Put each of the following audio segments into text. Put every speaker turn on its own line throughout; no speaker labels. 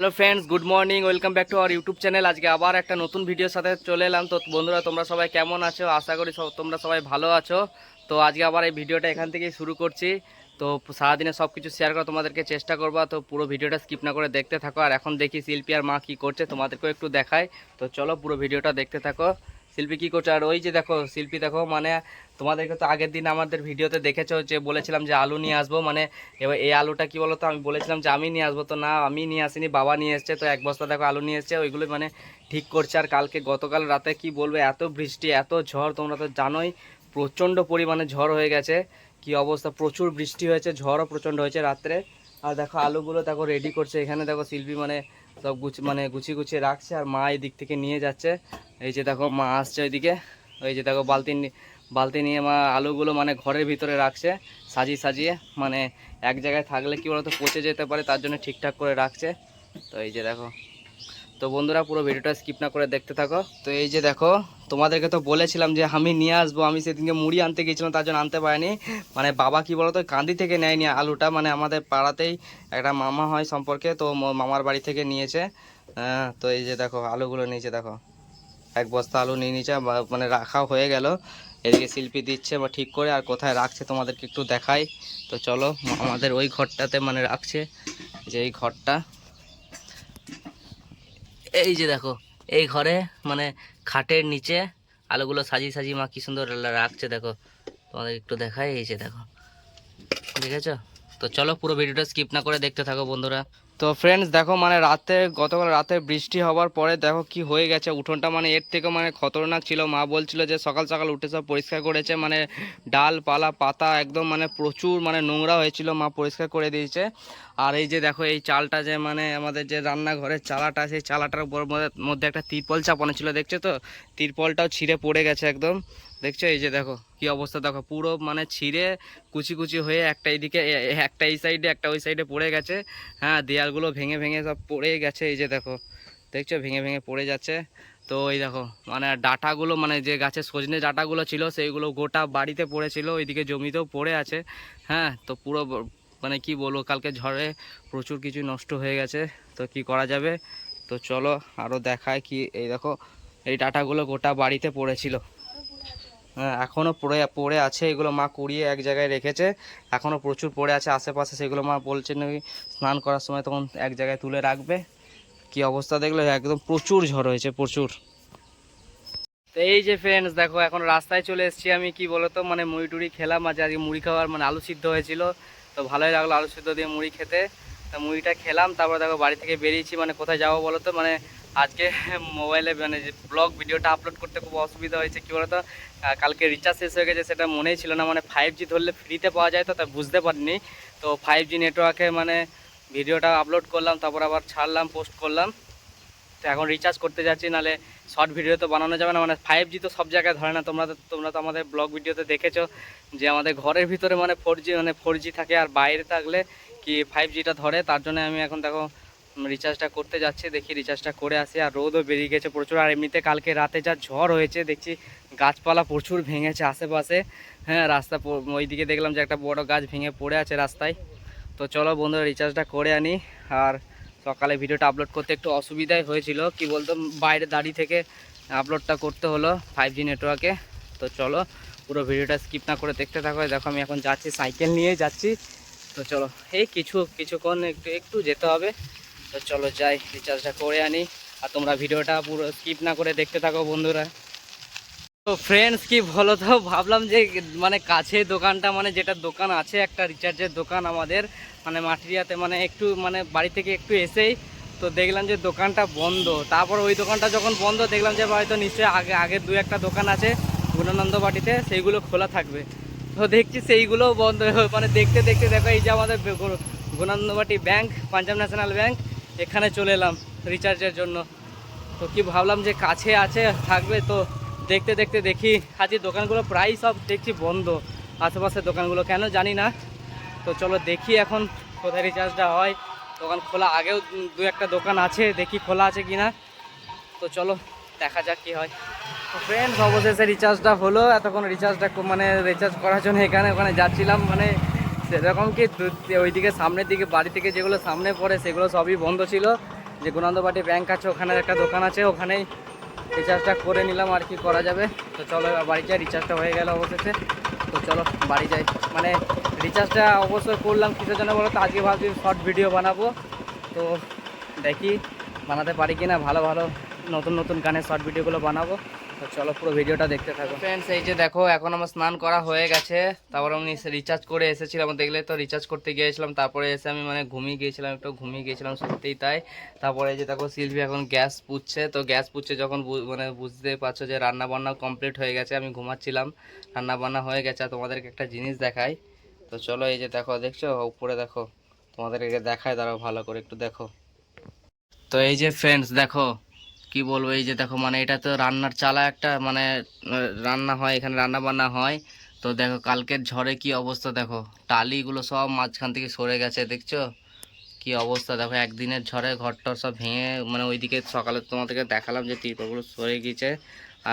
Hello friends good morning welcome back to our YouTube channel আজকে আবার একটা নতুন ভিডিওর সাথে চলে এলাম। তো বন্ধুরা, তোমরা সবাই কেমন আছো? আশা করি সব তোমরা সবাই ভালো আছো। তো আজকে আবার এই ভিডিওটা এখান থেকেই শুরু করছি। তো সারাদিনে সব কিছু শেয়ার করা তোমাদেরকে চেষ্টা করব। তো পুরো ভিডিওটা স্কিপ না করে দেখতে থাকো। আর এখন দেখি শিল্পী আর মা কী করছে, তোমাদেরকেও একটু দেখায় তো চলো পুরো ভিডিওটা দেখতে থাকো। শিল্পী কী করছে? আর ওই যে দেখো, শিল্পী দেখো মানে তোমাদেরকে তো আগের দিন আমাদের ভিডিওতে দেখেছ যে বলেছিলাম যে আলু নিয়ে আসব মানে এবার এই আলুটা কি বলতো? আমি বলেছিলাম যে আমি নিয়ে আসব, তো না, আমি নিয়ে আসিনি, বাবা নিয়ে এসছে, তো এক বস্তা দেখো আলু নিয়ে এসছে, ওইগুলো মানে ঠিক করছে। আর কালকে গতকাল রাতে কি বলবে, এত বৃষ্টি, এত ঝড়, তোমরা তো জানোই, প্রচণ্ড পরিমাণে ঝড় হয়ে গেছে। কি অবস্থা? প্রচুর বৃষ্টি হয়েছে, ঝড়ও প্রচণ্ড হয়েছে রাত্রে। আর দেখো, আলুগুলো দেখো রেডি করছে, এখানে দেখো শিল্পী মানে সব গুছিয়ে মানে গুছিয়ে গুছিয়ে রাখছে আর মা এদিক থেকে নিয়ে যাচ্ছে। এই যে দেখো মা আসছে ওইদিকে। ওই যে দেখো বালতি বালতি নিয়ে মা আলুগুলো মানে ঘরের ভিতরে রাখছে, সাজিয়ে সাজিয়ে। মানে এক জায়গায় থাকলে কি বলতো পচে যেতে পারে, তার জন্য ঠিকঠাক করে রাখছে। তো এই যে দেখো তো বন্ধুরা পুরো ভিডিওটা স্কিপ না করে দেখতে থাকো। তো এই যে দেখো, তোমাদেরকে তো বলেছিলাম যে আমি নিয়ে আসব, আমি সেদিনকে মুড়ি আনতে গিয়েছিলাম, তার জন্য আনতে পারিনি। মানে বাবা কি বলতো, কান্দি থেকে নেয়নি আলুটা মানে আমাদের পাড়াতেই একটা মামা হয় সম্পর্কে, তো মামার বাড়ি থেকে নিয়েছে। তো এই যে দেখো, আলুগুলো নিয়েছে, দেখো। এক বস্তা আলু নিয়ে নিয়েছে মানে রাখা হয়ে গেল। এদিকে শিল্পী দিচ্ছে বা ঠিক করে, আর কোথায় রাখছে তোমাদেরকে একটু দেখাই। তো চলো, আমাদের ওই ঘরটাতে মানে রাখছে, যে এই ঘরটা। এই যে দেখো, এই ঘরে মানে খাটের নিচে আলোগুলো সাজিয়ে সাজিয়ে মা কি সুন্দর রাখছে দেখো। তোমাদের একটু দেখাই, এই যে দেখো। দেখেছ? তো চলো পুরো ভিডিওটা স্কিপ না করে দেখতে থাকো বন্ধুরা। তো ফ্রেন্ডস দেখো মানে রাতে, গতকাল রাতে বৃষ্টি হওয়ার পরে দেখো কি হয়ে গেছে। উঠোনটা মানে এর থেকে মানে খতরনাক ছিল। মা বলছিল যে সকাল সকাল উঠে সব পরিষ্কার করেছে। মানে ডাল পালা পাতা একদম মানে প্রচুর মানে নোংরা হয়েছিল। মা পরিষ্কার করে দিয়েছে। আর এই যে দেখো, এই চালটা যে মানে আমাদের যে রান্নাঘরের চালাটা, সেই চালাটার উপর মধ্যে- একটা তিরপল চাপানো ছিল, দেখছ তো? তিরপলটাও ছিঁড়ে পড়ে গেছে একদম। দেখছ? এই যে দেখো, কি অবস্থা দেখো, পুরো মানে ছিঁড়ে কুচি কুচি হয়ে একটা এইদিকে একটা এই সাইডে, একটা ওই সাইডে পড়ে গেছে। হ্যাঁ দেয়ালগুলো ভেঙে ভেঙে সব পড়ে গেছে, এই যে দেখো। দেখছ? ভেঙে ভেঙে পড়ে যাচ্ছে। তো এই দেখো মানে ডাটাগুলো মানে যে গাছের সজনে ডাটাগুলো ছিল, সেইগুলো গোটা বাড়িতে পড়েছিল, ওইদিকে জমিতেও পড়ে আছে। হ্যাঁ তো পুরো মানে কি বলব, কালকে ঝড়ে প্রচুর কিছু নষ্ট হয়ে গেছে, তো কি করা যাবে? তো চলো আরও দেখায় কি, এই দেখো, এই ডাটাগুলো গোটা বাড়িতে পড়েছিল। হ্যাঁ এখনও পড়ে পড়ে আছে, এগুলো মা কুড়িয়ে এক জায়গায় রেখেছে। এখনও প্রচুর পড়ে আছে আশেপাশে, সেগুলো মা বলছে নাকি স্নান করার সময় তখন এক জায়গায় তুলে রাখবে। কি অবস্থা দেখলে? একদম প্রচুর ঝড় হয়েছে, প্রচুর। তো এই যে ফ্রেন্ডস দেখো, এখন রাস্তায় চলে এসেছি আমি, কি বলতো মানে মুড়ি টুড়ি খেলাম, আজ আজকে মুড়ি খাওয়ার মানে আলু সিদ্ধ হয়েছিল। তো ভালোই লাগল আলু সিদ্ধ দিয়ে মুড়ি খেতে। তো মুড়িটা খেলাম, তারপর দেখো বাড়ি থেকে বেরিয়েছি মানে কোথায় যাব বলো তো মানে আজকে মোবাইলে মানে যে ব্লগ ভিডিওটা আপলোড করতে খুব অসুবিধা হয়েছে, কী বলতো? কালকে রিচার্জ শেষ হয়ে গেছে, সেটা মনেই ছিল না। মানে ফাইভ জি ধরলে ফ্রিতে পাওয়া যায় তো, তা বুঝতে পারিনি। তো ফাইভ জি নেটওয়ার্কে মানে ভিডিওটা আপলোড করলাম, তারপর আবার ছাড়লাম পোস্ট করলাম। তো এখন রিচার্জ করতে যাচ্ছি, নালে শর্ট ভিডিও তো বানানো যাবে না মানে ফাইভ জি তো সব জায়গায় ধরে না। তোমরা তোমরা তো আমাদের ব্লগ ভিডিওতে দেখেছ যে আমাদের ঘরের ভিতরে মানে ফোর জি মানে ফোর জি থাকে আর বাইরে থাকলে কি ফাইভ জিটা ধরে। তার জন্য আমি এখন দেখো রিচার্জটা করতে যাচ্ছি, দেখি রিচার্জটা করে আসি। আর রোদও বেরিয়ে গেছে প্রচুর। আর এমনিতে কালকে রাতে যা ঝড় হয়েছে, দেখছি গাছপালা প্রচুর ভেঙেছে আশেপাশে। হ্যাঁ রাস্তা ওইদিকে দেখলাম যে একটা বড় গাছ ভেঙে পড়ে আছে রাস্তায়। তো চলো বন্ধুরা রিচার্জটা করে আনি। আর সকালে ভিডিওটা আপলোড করতে একটু অসুবিধাই হয়েছিল। কি বলতো, বাইরে দাঁড়িয়ে থেকে আপলোডটা করতে হলো ফাইভ জি নেটওয়ার্কে তো চলো, পুরো ভিডিওটা স্কিপ না করে দেখতে থাকো। দেখো, আমি এখন যাচ্ছি সাইকেল নিয়ে যাচ্ছি। তো চলো, এই কিছু, কিছুক্ষণ একটু একটু যেতে হবে। তো চলো যাই রিচার্জটা করে আনি। আর তোমরা ভিডিওটা পুরো স্কিপ না করে দেখতে থাকো বন্ধুরা। তো ফ্রেন্ডস কি বলো তো ভাবলাম যে মানে কাছে দোকানটা মানে যেটা দোকান আছে, একটা রিচার্জের দোকান আমাদের মানে মাটিরিয়াতে মানে একটু মানে বাড়ি থেকে একটু এসেই তো দেখলাম যে দোকানটা বন্ধ। তারপর ওই দোকানটা যখন বন্ধ, দেখলাম যে হয়তো নিশ্চয়ই আগে আগে দু একটা দোকান আছে গুণানন্দ বাটিতে সেইগুলো খোলা থাকবে। তো দেখছি সেইগুলো বন্ধ মানে দেখতে দেখতে দেখো, এই যে আমাদের Gunanandabati bank, Punjab national bank, এখানে চলে এলাম রিচার্জের জন্য। তো কি ভাবলাম যে কাছে আছে, থাকবে তো দেখতে দেখতে দেখি, আজকে দোকানগুলো প্রায় সব দেখছি বন্ধ। আশেপাশের দোকানগুলো কেন জানি না। তো চলো দেখি এখন কোথায় রিচার্জটা হয়। দোকান খোলা আগেও দু একটা দোকান আছে, দেখি খোলা আছে কি না তো চলো দেখা যাক কি হয়। তো ফ্রেন্ডস অবশেষে রিচার্জটা হলো। এতক্ষণ রিচার্জটা মানে রিচার্জ করার জন্য এখানে, ওখানে যাচ্ছিলাম। মানে সেরকম কি ওইদিকে সামনের দিকে, বাড়ি থেকে যেগুলো সামনে পড়ে, সেগুলো সবই বন্ধ ছিল। যে গুণান্দবাটি ব্যাংক আছে, ওখানে একটা দোকান আছে, ওখানেই রিচার্জটা করে নিলাম, আর কি করা যাবে? তো চলো বাড়ি যাই রিচার্জটা হয়ে গেল অবশেষে। তো চলো, বাড়ি যাই। মানে রিচার্জটা অবশ্যই করলাম, কিসের জন্য বলো তো? আজকে ভাবছি শর্ট ভিডিও বানাবো। তো দেখি, বানাতে পারি কি না ভালো ভালো, নতুন নতুন গানের শর্ট ভিডিওগুলো বানাবো। চলো পুরো ভিডিওটা দেখতে থাকো। ফ্রেন্ডস এই যে দেখো, এখন আমার স্নান করা হয়ে গেছে। তারপর আমি রিচার্জ করে এসেছিলাম। দেখলে তো রিচার্জ করতে গিয়েছিলাম। তারপরে এসে আমি মানে ঘুমিয়ে গিয়েছিলাম, একটু ঘুমিয়ে গিয়েছিলাম, সত্যিই তাই। তারপরে এই যে দেখো শিল্পী এখন গ্যাস পুচ্ছে। তো গ্যাস পুচ্ছে যখন মানে বুঝতে পারছ যে রান্না বান্না কমপ্লিট হয়ে গেছে, আমি ঘুমাচ্ছিলাম। রান্না বান্না হয়ে গেছে। তোমাদেরকে একটা জিনিস দেখাই। তো চলো এই যে দেখো, দেখছ? উপরে দেখো। তোমাদেরকে দেখায়, দাঁড়াও ভালো করে একটু দেখো। তো এই যে ফ্রেন্ডস দেখো। কি বলব, এই যে দেখো মানে এটা তো রান্নার চালা একটা মানে রান্না হয়, এখানে রান্না বান্না হয়। তো দেখো, কালকের ঝড়ে কি অবস্থা দেখো? টালিগুলো সব মাঝখান থেকে সরে গেছে, দেখছ? কি অবস্থা দেখো, একদিনের ঝড়ে ঘরটর সব ভেঙে মানে ওইদিকে সকালে তোমাদেরকে দেখালাম যে তিরপলগুলো সরে গিয়েছে।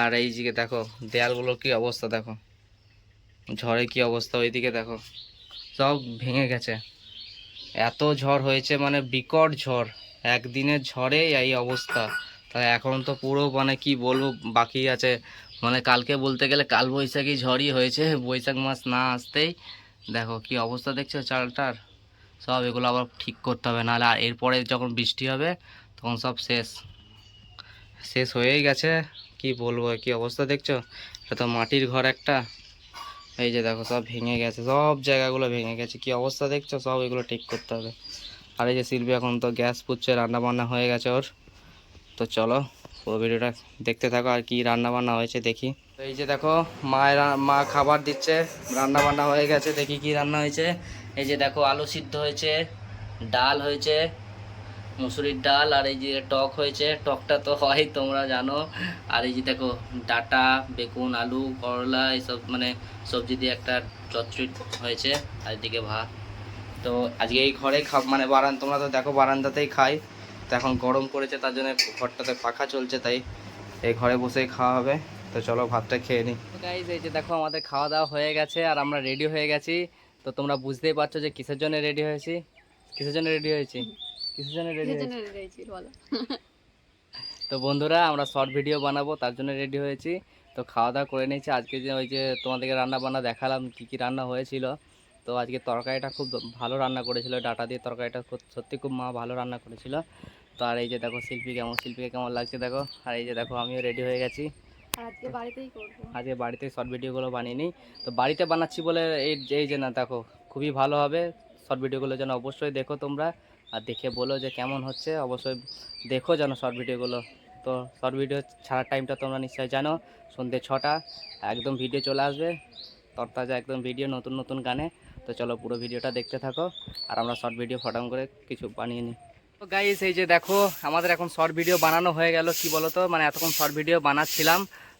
আর এই দিকে দেখো দেয়ালগুলোর কি অবস্থা দেখো? ঝড়ে কি অবস্থা ওইদিকে দেখো? সব ভেঙে গেছে। এত ঝড় হয়েছে মানে বিকট ঝড়। একদিনের ঝড়ে এই অবস্থা। তাই এখন তো পুরো মানে কি বলব, বাকি আছে। মানে কালকে বলতে গেলে কাল বৈশাখী ঝড়ই হয়েছে, বৈশাখ মাস না আসতেই। দেখো কি অবস্থা দেখছ চালটার? সব এগুলো আবার ঠিক করতে হবে, নাহলে আর এরপরে যখন বৃষ্টি হবে, তখন সব শেষ। শেষ হয়েই গেছে, কি বলব, কি অবস্থা দেখছ? এটা তো মাটির ঘর একটা। এই যে দেখো সব ভেঙে গেছে, সব জায়গাগুলো ভেঙে গেছে, কি অবস্থা দেখছ? সব এগুলো ঠিক করতে হবে। আর এই যে শিল্পী এখন তো গ্যাস পুচ্ছে রান্না বান্না হয়ে গেছে ওর। তো চলো পুরো ভিডিওটা দেখতে থাকো আর কি রান্না বান্না হয়েছে দেখি। তো এই যে দেখো মায়ের মা খাবার দিচ্ছে রান্না বান্না হয়ে গেছে, দেখি কি রান্না হয়েছে। এই যে দেখো, আলু সিদ্ধ হয়েছে, ডাল হয়েছে, মুসুরির ডাল আর এই যে টক হয়েছে। টকটা তো হয়, তোমরা জানো। আর এই যে দেখো, ডাটা, বেগুন, আলু, করলা এইসব মানে সবজি দিয়ে একটা চচ্চড়ি হয়েছে আর এদিকে ভাত। তো আজকে এই ঘরে খা মানে বারান, তোমরা তো দেখো বারান্দাতেই খাই। তো এখন গরম পড়েছে তার জন্য ঘরটাতে পাখা চলছে তাই এই ঘরে বসেই খাওয়া হবে। তো চলো ভাতটা খেয়ে নিই গাইজ এই যে দেখো আমাদের খাওয়া দাওয়া হয়ে গেছে আর আমরা রেডি হয়ে গেছি। তো তোমরা বুঝতেই পারছ যে কিসের জন্য রেডি হয়েছি? কিসের জন্য রেডি হয়েছি? কিসের জন্য রেডি হয়েছি? তো বন্ধুরা আমরা শর্ট ভিডিও বানাবো তার জন্য রেডি হয়েছি। তো খাওয়া দাওয়া করে নিয়েছি। আজকে যে ওই যে তোমাদেরকে রান্না বান্না দেখালাম কি কি রান্না হয়েছিল। তো আজকে তরকারিটা খুব ভালো রান্না করেছিল ডাটা দিয়ে তরকারিটা খুব- সত্যি খুব মা ভালো রান্না করেছিল। তো আর এই যে দেখো শিল্পী কেমন শিল্পীকে কেমন লাগছে দেখো? আর এই যে দেখো আমিও রেডি হয়ে গেছি।
আজকে বাড়িতেই করব।
আজকে বাড়িতে শর্ট ভিডিওগুলো বানিয়ে নিই। তো বাড়িতে বানাচ্ছি বলে এই এই যে না দেখো খুবই ভালো হবে। শর্ট ভিডিওগুলো যেন অবশ্যই দেখো তোমরা। আর দেখে বলো যে কেমন হচ্ছে। অবশ্যই দেখো যেন শর্ট ভিডিওগুলো তো শর্ট ভিডিও ছাড়ার টাইমটা তোমরা নিশ্চয়ই জানো। সন্ধ্যে ছটা একদম ভিডিও চলে আসবে। তরতাজা একদম ভিডিও নতুন নতুন গানে। তো চলো পুরো ভিডিওটা দেখতে থাকো। আর আমরা শর্ট ভিডিও ফটাম করে কিছু বানিয়ে নিই। গাইস এই যে দেখো, আমাদের এখন শর্ট ভিডিও বানানো হয়ে গেল, কি বলো তো মানে এতক্ষণ শর্ট ভিডিও বানাচ্ছিলাম।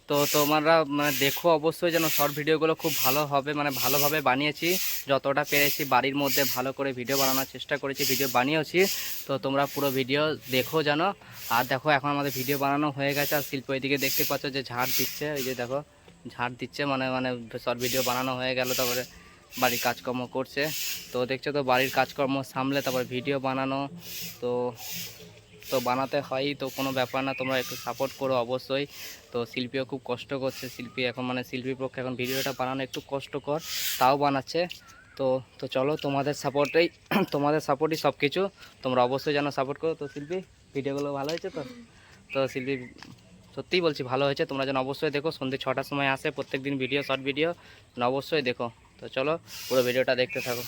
তো তোমরা মানে দেখো অবশ্যই যেন শর্ট ভিডিওগুলো খুব ভালো হবে মানে ভালোভাবে বানিয়েছি। যতটা পেরেছি বাড়ির মধ্যে ভালো করে ভিডিও বানানোর চেষ্টা করেছি ভিডিও বানিয়েছি। তো তোমরা পুরো ভিডিও দেখো যেন। আর দেখো, এখন আমাদের ভিডিও বানানো হয়ে গেছে। আর শিল্প এদিকে দেখতে পাচ্ছ যে ঝাড় দিচ্ছে, এই যে দেখো, ঝাড় দিচ্ছে মানে মানে শর্ট ভিডিও বানানো হয়ে গেল তারপরে। বাড়ির কাজকর্ম করছে। তো দেখছ তো, বাড়ির কাজকর্ম সামলে তারপর ভিডিও বানানো। তো তো বানাতে হয়, তো কোনো ব্যাপার না, তোমরা একটু সাপোর্ট করো অবশ্যই। তো শিল্পীও খুব কষ্ট করছে, শিল্পী এখন মানে শিল্পীর পক্ষে এখন ভিডিওটা বানানো একটু কষ্টকর, তাও বানাচ্ছে। তো তো চলো, তোমাদের সাপোর্টেই তোমাদের সাপোর্টই সব কিছু তোমরা অবশ্যই যেন সাপোর্ট করো। তো শিল্পী, ভিডিওগুলো ভালো হয়েছে তো? তো শিল্পী, সত্যিই বলছি ভালো হয়েছে। তোমরা যেন অবশ্যই দেখো, সন্ধ্যে ছটার সময় আসে প্রত্যেক দিন ভিডিও শর্ট ভিডিও অবশ্যই দেখো। তো চলো পুরো ভিডিওটা দেখতে থাকো।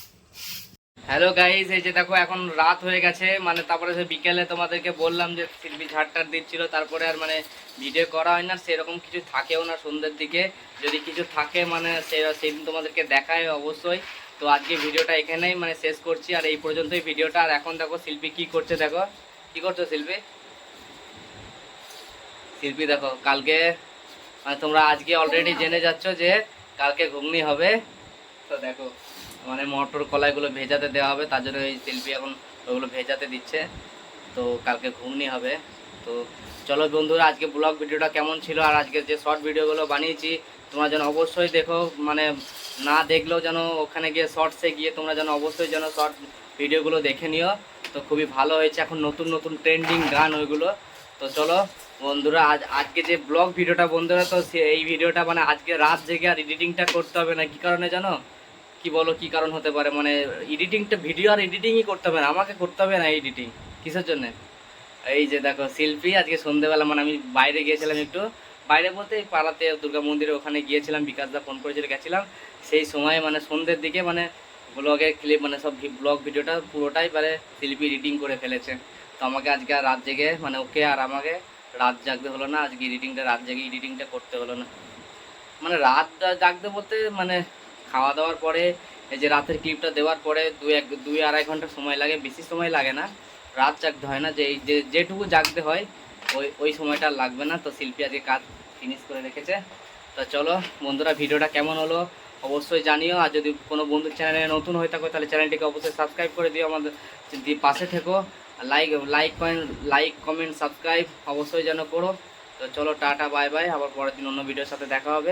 হ্যালো গাইস এই যে দেখো এখন রাত হয়ে গেছে মানে তারপরে সে বিকেলে তোমাদেরকে বললাম যে শিল্পী ঝাড়টার দিচ্ছিল, তারপরে আর মানে ভিডিও করা হয় না, সেরকম কিছু থাকেও না সন্ধ্যের দিকে। যদি কিছু থাকে মানে সে সেদিন তোমাদেরকে দেখায় অবশ্যই। তো আজকে ভিডিওটা এখানেই মানে শেষ করছি, আর এই পর্যন্তই ভিডিওটা। আর এখন দেখো শিল্পী কি করছে দেখো। কি করছ শিল্পী শিল্পী দেখো, কালকে মানে তোমরা আজকে অলরেডি জেনে যাচ্ছ যে কালকে ঘুগনি হবে। তো দেখো মানে মটর কলাইগুলো ভেজাতে দেওয়া হবে, তার জন্য এই শিল্পী এখন ওগুলো ভেজাতে দিচ্ছে। তো কালকে ঘুগনি হবে। তো চলো বন্ধুরা, আজকে ব্লগ ভিডিওটা কেমন ছিল আর আজকে যে শর্ট ভিডিওগুলো বানিয়েছি, তোমরা যেন অবশ্যই দেখো মানে না দেখলেও যেন ওখানে গিয়ে শর্টসে গিয়ে তোমরা যেন অবশ্যই যেন শর্ট ভিডিওগুলো দেখে নিও। তো খুবই ভালো হয়েছে, এখন নতুন নতুন ট্রেন্ডিং গান ওইগুলো। তো চলো বন্ধুরা, আজ, আজকে যে ব্লগ ভিডিওটা বন্ধুরা, তো এই ভিডিওটা মানে আজকে রাত জেগে আর এডিটিংটা করতে হবে না, কি কারণে জানো? কি বলো, কি কারণ হতে পারে? মানে এডিটিংটা ভিডিও আর এডিটিংই করতে হবে না। আমাকে করতে হবে না এডিটিং কিসের জন্য? এই যে দেখো, শিল্পী, আজকে সন্ধেবেলা মানে আমি বাইরে গিয়েছিলাম একটু। বাইরে বলতে পাড়াতে, দুর্গা মন্দিরে ওখানে গিয়েছিলাম বিকাশদা ফোন করেছিল, গেছিলাম। সেই সময় মানে সন্ধ্যের দিকে মানে ব্লগের ক্লিপ মানে সব ব্লগ ভিডিওটা পুরোটাই মানে শিল্পী এডিটিং করে ফেলেছে। তো আমাকে আজকে আর রাত জেগে মানে ওকে আর আমাকে রাত জাগতে হলো না। আজকে এডিটিংটা রাত জেগে এডিটিংটা করতে হলো না। মানে রাত জাগতে বলতে মানে খাওয়া দাওয়ার পরে, এই যে রাতের ক্লিপটা দেওয়ার পরে দুই এক, দুই আড়াই ঘণ্টা সময় লাগে, বেশি সময় লাগে না। রাত জাগতে হয় না, যে এই, যে যেটুকু জাগতে হয়, ওই ওই সময়টা লাগবে না। তো শিল্পী আজকে কাজ ফিনিশ করে রেখেছে। তো চলো, বন্ধুরা, ভিডিওটা কেমন হলো অবশ্যই জানিও। আর যদি কোনো বন্ধুর চ্যানেলে নতুন হয়ে থাকো, তাহলে চ্যানেলটিকে অবশ্যই সাবস্ক্রাইব করে দিও আমাদের পাশে থেকো। Like like comment like comment subscribe অবশ্যই যেন করো। তো চলো, টাটা বাই বাই আবার পরের দিন অন্য ভিডিওর সাথে দেখা হবে।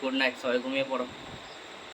গুড নাইট সবাই ঘুমিয়ে পড়ো।